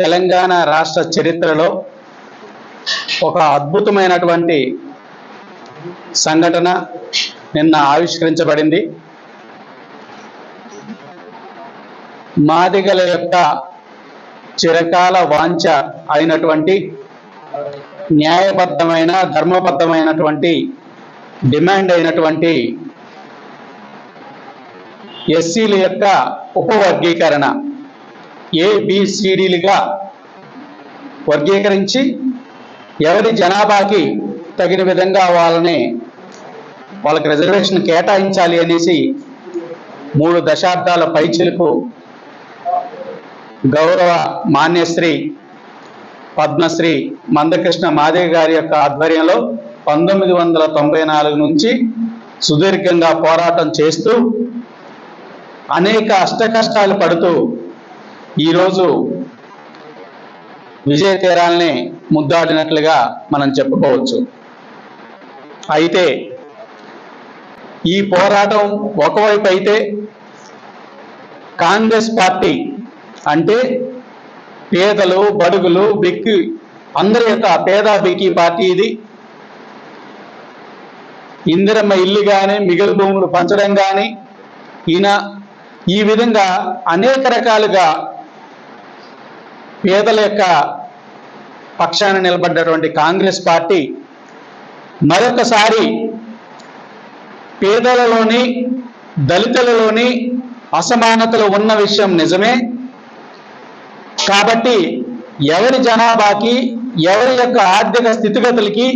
తెలంగాణ రాష్ట్ర చరిత్రలో ఒక అద్భుతమైనటువంటి సంఘటన నిన్న ఆవిష్కరించబడింది. మాదిగల యొక్క చిరకాల వాంఛ అయినటువంటి న్యాయబద్ధమైన ధర్మబద్ధమైనటువంటి డిమాండ్ అయినటువంటి ఎస్సీల యొక్క ఉపవర్గీకరణ ఏబిసిడీలుగా వర్గీకరించి ఎవరి జనాభాకి తగిన విధంగా వాళ్ళని వాళ్ళకి రిజర్వేషన్ కేటాయించాలి అనేసి మూడు దశాబ్దాల పైచిలకు గౌరవ మాన్యశ్రీ పద్మశ్రీ మందకృష్ణ మాదేవి గారి యొక్క ఆధ్వర్యంలో పంతొమ్మిది వందల తొంభై నాలుగు నుంచి సుదీర్ఘంగా పోరాటం చేస్తూ అనేక అష్టకష్టాలు పడుతూ ఈరోజు విజయ తీరాల్ని ముద్దాడినట్లుగా మనం చెప్పుకోవచ్చు. అయితే ఈ పోరాటం ఒకవైపు అయితే కాంగ్రెస్ పార్టీ అంటే పేదలు బడుగులు బిక్కి అందరి యొక్క పేద బిక్కి పార్టీ ఇది. ఇందిరమ్మ ఇల్లు కానీ మిగిలి భూములు పంచడం కానీ ఈయన ఈ విధంగా అనేక రకాలుగా పేదల యొక్క పక్షాన నిలబడ్డటువంటి కాంగ్రెస్ పార్టీ మరొకసారి పేదలలోని దళితులలోని అసమానతలు ఉన్న విషయం నిజమే. కాబట్టి ఎవరి జనాభాకి ఎవరి యొక్క ఆర్థిక స్థితిగతులకి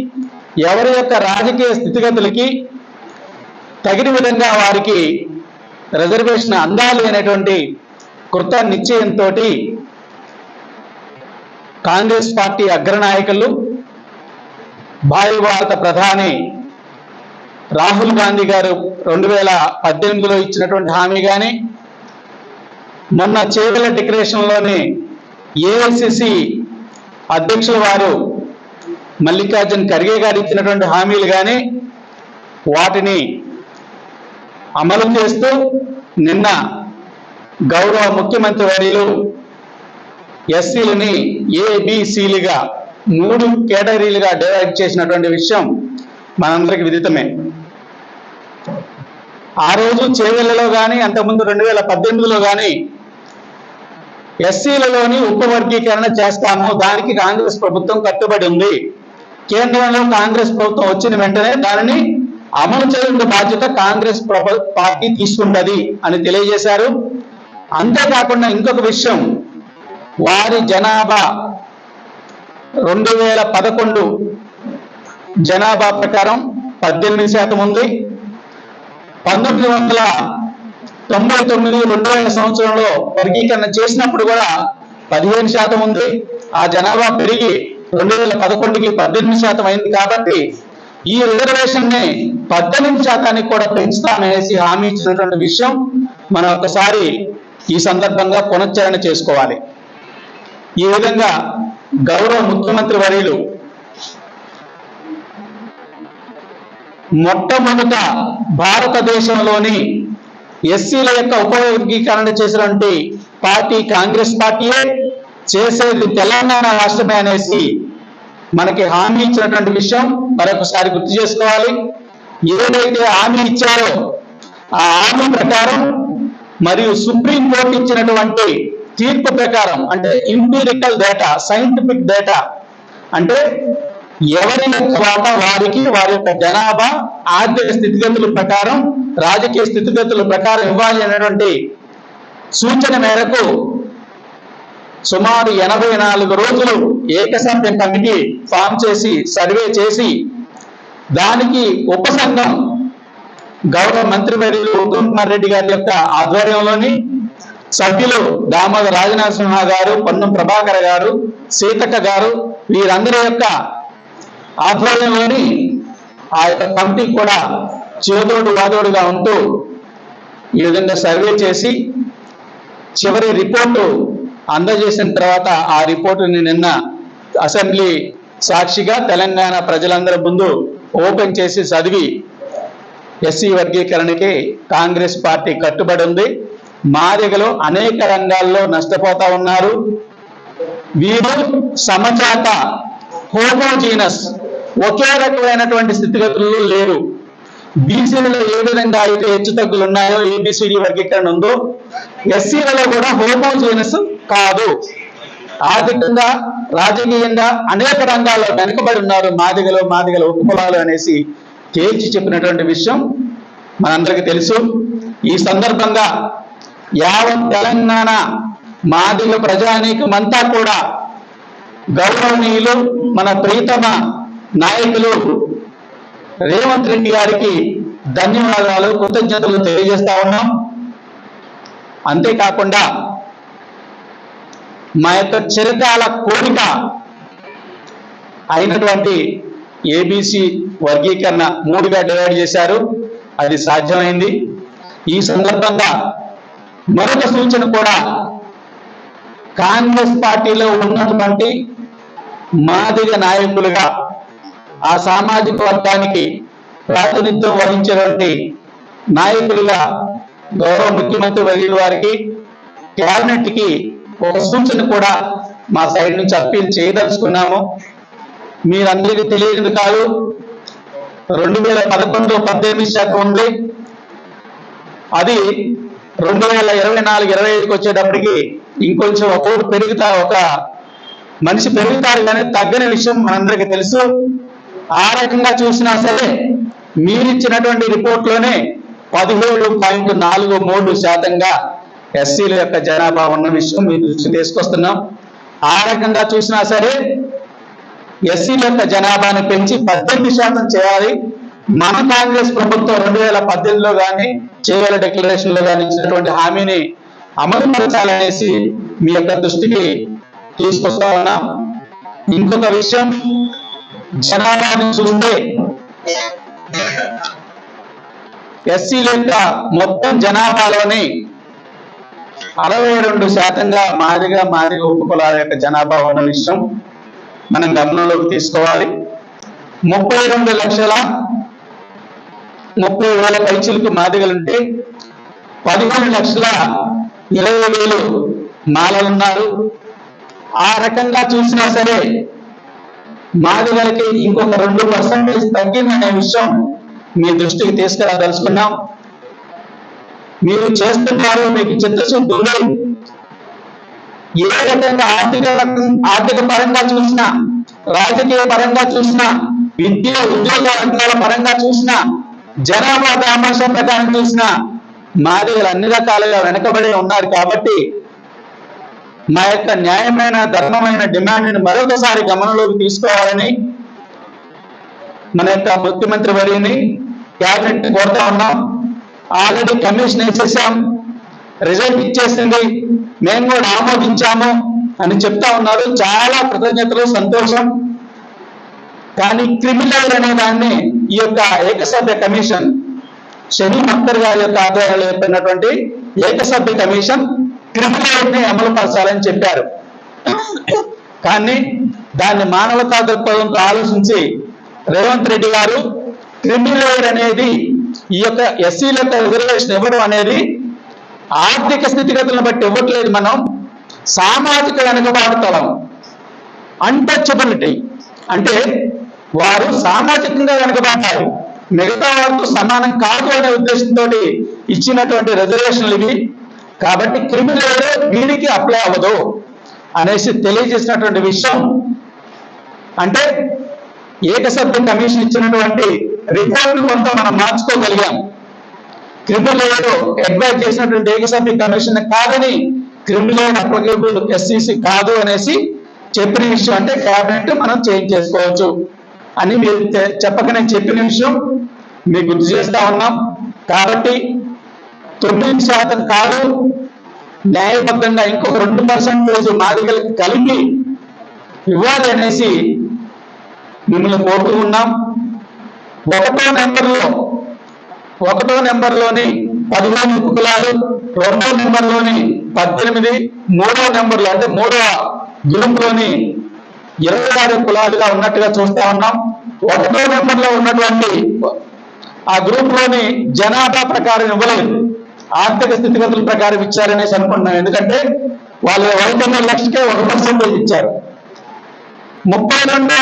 ఎవరి యొక్క రాజకీయ స్థితిగతులకి తగిన విధంగా వారికి రిజర్వేషన్ అందాలి అనేటువంటి కృత నిశ్చయంతో కాంగ్రెస్ పార్టీ అగ్రనాయకులు భావి భారత ప్రధాని రాహుల్ గాంధీ గారు రెండు వేల పద్దెనిమిదిలో ఇచ్చినటువంటి హామీ కానీ మొన్న చేవల డిక్లరేషన్లోని ఏఐసిసి అధ్యక్షుల వారు మల్లికార్జున్ ఖర్గే గారు ఇచ్చినటువంటి హామీలు కానీ వాటిని అమలు చేస్తూ నిన్న గౌరవ ముఖ్యమంత్రి వర్యులు ఎస్సీలని ఏబిసిలుగా మూడు కేటగిరీలుగా డివైడ్ చేసినటువంటి విషయం మనందరికి విదితమే. ఆ రోజు చేవెళ్ళలో కానీ అంతకుముందు రెండు వేల పద్దెనిమిదిలో కానీ ఎస్సీలలోని ఉపవర్గీకరణ చేస్తాము. దానికి కాంగ్రెస్ ప్రభుత్వం కట్టుబడి ఉంది. కేంద్రంలో కాంగ్రెస్ ప్రభుత్వం వచ్చిన వెంటనే దానిని అమలు చేయడం బాధ్యత కాంగ్రెస్ ప్రభు- పార్టీ తీసుకుంటది అని తెలియజేశారు. అంతేకాకుండా ఇంకొక విషయం వారి జనాభా రెండు వేల పదకొండు జనాభా ప్రకారం పద్దెనిమిది శాతం ఉంది. పంతొమ్మిది వందల తొంభై తొమ్మిది రెండు వేల సంవత్సరంలో వర్గీకరణ చేసినప్పుడు కూడా పదిహేను శాతం ఉంది. ఆ జనాభా పెరిగి రెండు వేల పదకొండుకి పద్దెనిమిది శాతం అయింది కాబట్టి ఈ రిజర్వేషన్ని పద్దెనిమిది శాతానికి కూడా పెంచుతామనేసి హామీ ఇచ్చినటువంటి విషయం మనం ఒకసారి ఈ సందర్భంగా పునశ్చరణ చేసుకోవాలి. ఈ విధంగా గౌరవ ముఖ్యమంత్రి వర్యులు మొట్టమొదట భారతదేశంలోని ఎస్సీల యొక్క ఉపవర్గీకరణ చేసినటువంటి పార్టీ కాంగ్రెస్ పార్టీయే చేసేది తెలంగాణ రాష్ట్రమే అనేసి మనకి హామీ ఇచ్చినటువంటి విషయం మరొకసారి గుర్తు చేసుకోవాలి. ఏదైతే హామీ ఇచ్చారో ఆ హామీ ప్రకారం మరియు సుప్రీం కోర్టు ఇచ్చినటువంటి తీర్పు ప్రకారం అంటే ఇంపీరికల్ డేటా సైంటిఫిక్ డేటా అంటే ఎవరి తర్వాత వారికి వారి యొక్క జనాభా ఆర్థిక స్థితిగతుల ప్రకారం రాజకీయ స్థితిగతుల ప్రకారం ఇవ్వాలి అనేటువంటి సూచన మేరకు సుమారు ఎనభై నాలుగు రోజులు ఏకసభ్య కమిటీ ఫామ్ చేసి సర్వే చేసి దానికి ఉపసంఘం గౌరవ మంత్రి ఉత్తమ్ కుమార్ రెడ్డి గారి యొక్క ఆధ్వర్యంలోని సభ్యులు దామోదర రాజనరసింహ గారు పొన్నం ప్రభాకర్ గారు సీతక్క గారు వీరందరి యొక్క ఆధ్వర్యంలోని ఆ యొక్క కమిటీ కూడా చేదోడు వాదోడుగా ఉంటూ ఈ విధంగా సర్వే చేసి చివరి రిపోర్టు అందజేసిన తర్వాత ఆ రిపోర్టుని నిన్న అసెంబ్లీ సాక్షిగా తెలంగాణ ప్రజలందరి ముందు ఓపెన్ చేసి చదివి ఎస్సీ వర్గీకరణకి కాంగ్రెస్ పార్టీ కట్టుబడి ఉంది. మాదిగలు అనేక రంగాల్లో నష్టపోతా ఉన్నారు. వీరు సమజాత హోమోజీనస్ ఒకే రకమైనటువంటి స్థితిగతులు లేరు. బీసీలలో ఏ విధంగా అయితే హెచ్చు తగ్గులు ఉన్నాయో ఏబిసిడి వర్గీకరణ ఉందో ఎస్సీలలో కూడా హోమోజీనస్ కాదు. ఆర్థికంగా రాజకీయంగా అనేక రంగాల్లో వెనుకబడి ఉన్నారు మాదిగలు మాదిగల ఉపకులాలు అనేసి తేల్చి చెప్పినటువంటి విషయం మనందరికీ తెలుసు. ఈ సందర్భంగా యావత్ తెలంగాణ మాదిల ప్రజానీకమంతా కూడా గౌరవనీయులు మన ప్రీతమ నాయకులు రేవంత్ రెడ్డి గారికి ధన్యవాదాలు కృతజ్ఞతలు తెలియజేస్తా ఉన్నాం. అంతేకాకుండా మా యొక్క చిరకాల కోరిక అయినటువంటి ఏబిసి వర్గీకరణ మూడుగా డివైడ్ చేశారు. అది సాధ్యమైంది. ఈ సందర్భంగా మరొక సూచన కూడా. కాంగ్రెస్ పార్టీలో ఉన్నటువంటి మాదిగ నాయకులుగా ఆ సామాజిక వర్గానికి ప్రాతినిధ్యం వహించినటువంటి నాయకులుగా గౌరవ ముఖ్యమంత్రి వర్యుల వారికి క్యాబినెట్కి ఒక సూచన కూడా మా సైడ్ నుంచి అప్పీల్ చేయదలుచుకున్నాము. మీరందరికీ తెలియదు కాదు రెండు వేల పదకొండు పద్దెనిమిది శాఖ ఉంది. అది రెండు వేల ఇరవై నాలుగు ఇరవై ఐదుకి వచ్చేటప్పటికి ఇంకొంచెం ఒక్కొక్కటి పెరుగుతా ఒక మనిషి పెరుగుతారు కానీ తగ్గని విషయం మనందరికీ తెలుసు. ఆ రకంగా చూసినా సరే మీరిచ్చినటువంటి రిపోర్ట్లోనే పదిహేడు పాయింట్ నాలుగు మూడు శాతంగా ఎస్సీల యొక్క జనాభా ఉన్న విషయం మీ దృష్టి తీసుకొస్తున్నాం. ఆ రకంగా చూసినా సరే ఎస్సీల యొక్క జనాభాను పెంచి పద్దెనిమిది శాతం చేయాలి. మన కాంగ్రెస్ ప్రభుత్వం రెండు వేల పద్దెనిమిదిలో కానీ చేయాల డిక్లరేషన్లో కానీ ఇచ్చినటువంటి హామీని అమలు పరచాలనేసి మీ యొక్క దృష్టికి తీసుకొస్తా ఉన్నాం. ఇంకొక విషయం జనాభాని చూస్తే ఎస్సీల యొక్క మొత్తం జనాభాలోని అరవై రెండు శాతంగా మాదిగా మాదిగా ఉపకులాల యొక్క జనాభా ఉన్న విషయం మనం గమనంలోకి తీసుకోవాలి. ముప్పై రెండు లక్షల ముప్పై వేల పైచులకు మాదిగలుంటే పదిహేను లక్షల ఇరవై వేలు మాలలున్నారు ఆ రకంగా చూసినా సరే మాదిగలకి ఇంకొక రెండు పర్సెంటేజ్ తగ్గిందనే విషయం మీ దృష్టికి తీసుకురాదలుచుకున్నాం. మీరు చేస్తున్నారు మీకు చిత్తశుద్ధి ఉంది. ఏ రకంగా ఆర్థిక ఆర్థిక పరంగా చూసినా రాజకీయ పరంగా చూసినా విద్య ఉద్యోగ రంగాల పరంగా చూసినా జనాభా దామాషం ప్రకారం చూసిన మాదిగలు అన్ని రకాలుగా వెనకబడి ఉన్నారు కాబట్టి మా యొక్క న్యాయమైన ధర్మమైన డిమాండ్ని మరొకసారి గమనంలోకి తీసుకోవాలని మన యొక్క ముఖ్యమంత్రి వర్యుని క్యాబినెట్ కోరుతా ఉన్నాం. ఆల్రెడీ కమిషన్ వేసేసాం. రిజల్ట్ ఇచ్చేసింది. మేము కూడా ఆమోదించాము అని చెప్తా ఉన్నారు. చాలా కృతజ్ఞతలు సంతోషం. కానీ క్రిమినల్ అనే దాన్ని ఈ యొక్క ఏకసభ్య కమిషన్ షనీ అఖ్తర్ గారి యొక్క ఆధ్వర్యంలో చెప్పినటువంటి ఏకసభ్య కమిషన్ క్రిమినల్ని అమలు పరచాలని చెప్పారు. కానీ దాన్ని మానవతా దృక్పథంతో ఆలోచించి రేవంత్ రెడ్డి గారు క్రిమినల్ అనేది ఈ యొక్క ఎస్సీల యొక్క రిజర్వేషన్ ఇవ్వడం అనేది ఆర్థిక స్థితిగతులను బట్టి ఇవ్వట్లేదు మనం. సామాజిక వెనుకబాటుతలం అన్టచబిలిటీ అంటే వారు సామాజికంగా వెనుకబడతారు మిగతా వారితో సమానం కాదు అనే ఉద్దేశంతో ఇచ్చినటువంటి రిజర్వేషన్లు ఇవి. కాబట్టి క్రిమినల్ వీరికి అప్లై అవ్వదు అనేసి తెలియజేసినటువంటి విషయం. అంటే ఏకసభ్య కమిషన్ ఇచ్చినటువంటి రిపోర్ట్ కొంత మనం మార్చుకోగలిగాం. క్రిమినల్ అడ్వైజ్ చేసినటువంటి ఏకసభ్య కమిషన్ కాదని క్రిమినల్ అప్లికేబుల్ ఎస్సీసీ కాదు అనేసి చెప్పిన విషయం అంటే క్యాబినెట్ మనం చేంజ్ చేసుకోవచ్చు. అని మీరు చెప్పక నేను చెప్పిన విషయం మీకు గుర్తు చేస్తా ఉన్నాం. కాబట్టి తొమ్మిది శాతం కాదు న్యాయబద్ధంగా ఇంకొక రెండు పర్సెంటేజ్ మాదిగలకు కలిపి ఇవ్వాలి అనేసి మిమ్మల్ని కోరుతూ ఉన్నాం. ఒకటో నెంబర్లో ఒకటో నెంబర్లోని పదిహేను కులాలు రెండో నెంబర్లోని పద్దెనిమిది మూడో నెంబర్లో అంటే మూడవ గ్రూప్లోని ఇరవై ఆరు కులాలుగా ఉన్నట్టుగా చూస్తా ఉన్నాం. ఒకటో నెంబర్లో ఉన్నటువంటి ఆ గ్రూప్లోని జనాభా ప్రకారం ఇవ్వలేదు. ఆర్థిక స్థితిగతుల ప్రకారం ఇచ్చారనేసి అనుకుంటున్నాం. ఎందుకంటే వాళ్ళు ఒకటిన్నర లక్షకే ఒక పర్సెంటేజ్ ఇచ్చారు. ముప్పై రెండు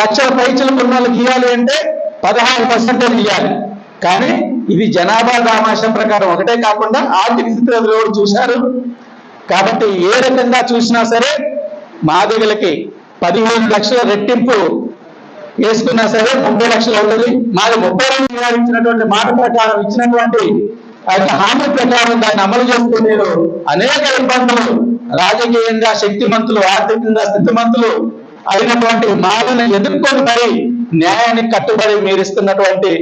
లక్షల పైచలు ఉన్న వాళ్ళకి ఇవ్వాలి అంటే పదహారు పర్సెంటేజ్ ఇవ్వాలి. కానీ ఇది జనాభా దామాషం ప్రకారం ఒకటే కాకుండా ఆర్థిక స్థితిగతులు కూడా చూశారు? కాబట్టి ఏ రకంగా చూసినా సరే మాదిగలకి పదిహేను లక్షల రెట్టింపు వేసుకున్నా సరే ముప్పై లక్షలు అవుతుంది. మాది ముప్పై రెండు నివారించినటువంటి మాట ప్రకారం ఇచ్చినటువంటి ఆ హామీ ప్రకారం దాన్ని అమలు చేస్తూ నేను అనేక ఇబ్బందులు రాజకీయంగా శక్తిమంతులు ఆర్థికంగా స్థితిమంతులు అయినటువంటి మాలను ఎదుర్కొని మరి న్యాయానికి కట్టుబడి మీరు ఇస్తున్నటువంటి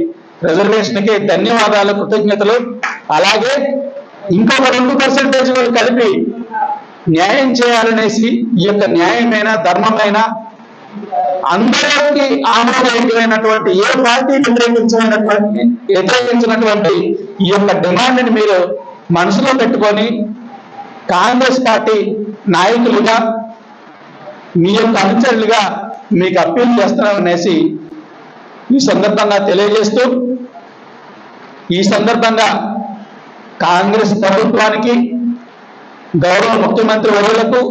రిజర్వేషన్కి ధన్యవాదాలు కృతజ్ఞతలు. అలాగే ఇంకొక రెండు పర్సెంటేజ్ కలిపి న్యాయం చేయాలనేసి ఈ యొక్క న్యాయమైన ధర్మమైన అందరికీ ఆమోదయోగ్యమైనటువంటి ఏ పార్టీ వ్యతిరేకించినటువంటి వ్యతిరేకించినటువంటి ఈ యొక్క డిమాండ్ని మీరు మనసులో పెట్టుకొని కాంగ్రెస్ పార్టీ నాయకులుగా మీ యొక్క అనుచరులుగా మీకు అప్పీల్ చేస్తున్నామనేసి ఈ సందర్భంగా తెలియజేస్తూ ఈ సందర్భంగా కాంగ్రెస్ ప్రభుత్వానికి గౌరవ ముఖ్యమంత్రి వర్యులకు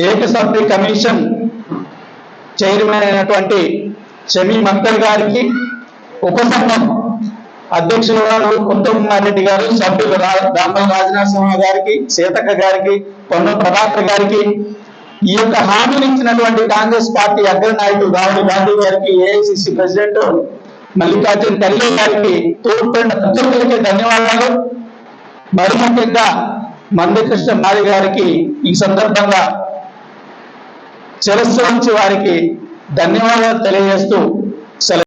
ఏకసభ్య కమిషన్ చైర్మన్ అయినటువంటి షమీ అఖ్తర్ గారికి ఉపసంఘం అధ్యక్షులు గారు కుమార్ రెడ్డి గారు సభ్యులు రా- దామోదర రాజనాథ్ సింహ గారికి సీతక్క గారికి పొన్న ప్రభాకర్ గారికి ఈ యొక్క హామీని ఇచ్చినటువంటి కాంగ్రెస్ పార్టీ అగ్రనాయకులు రాహుల్ గాంధీ గారికి ఏఐసిసి ప్రెసిడెంట్ మల్లికార్జున్ ఖర్గే గారికి తోడ్పడిన ప్రతి ఒక్కరికి ధన్యవాదాలు. మరి ముఖ్యంగా మందకృష్ణ మాది గారికి ఈ సందర్భంగా శిరస్సు వారికి ధన్యవాదాలు తెలియజేస్తూ సెలవు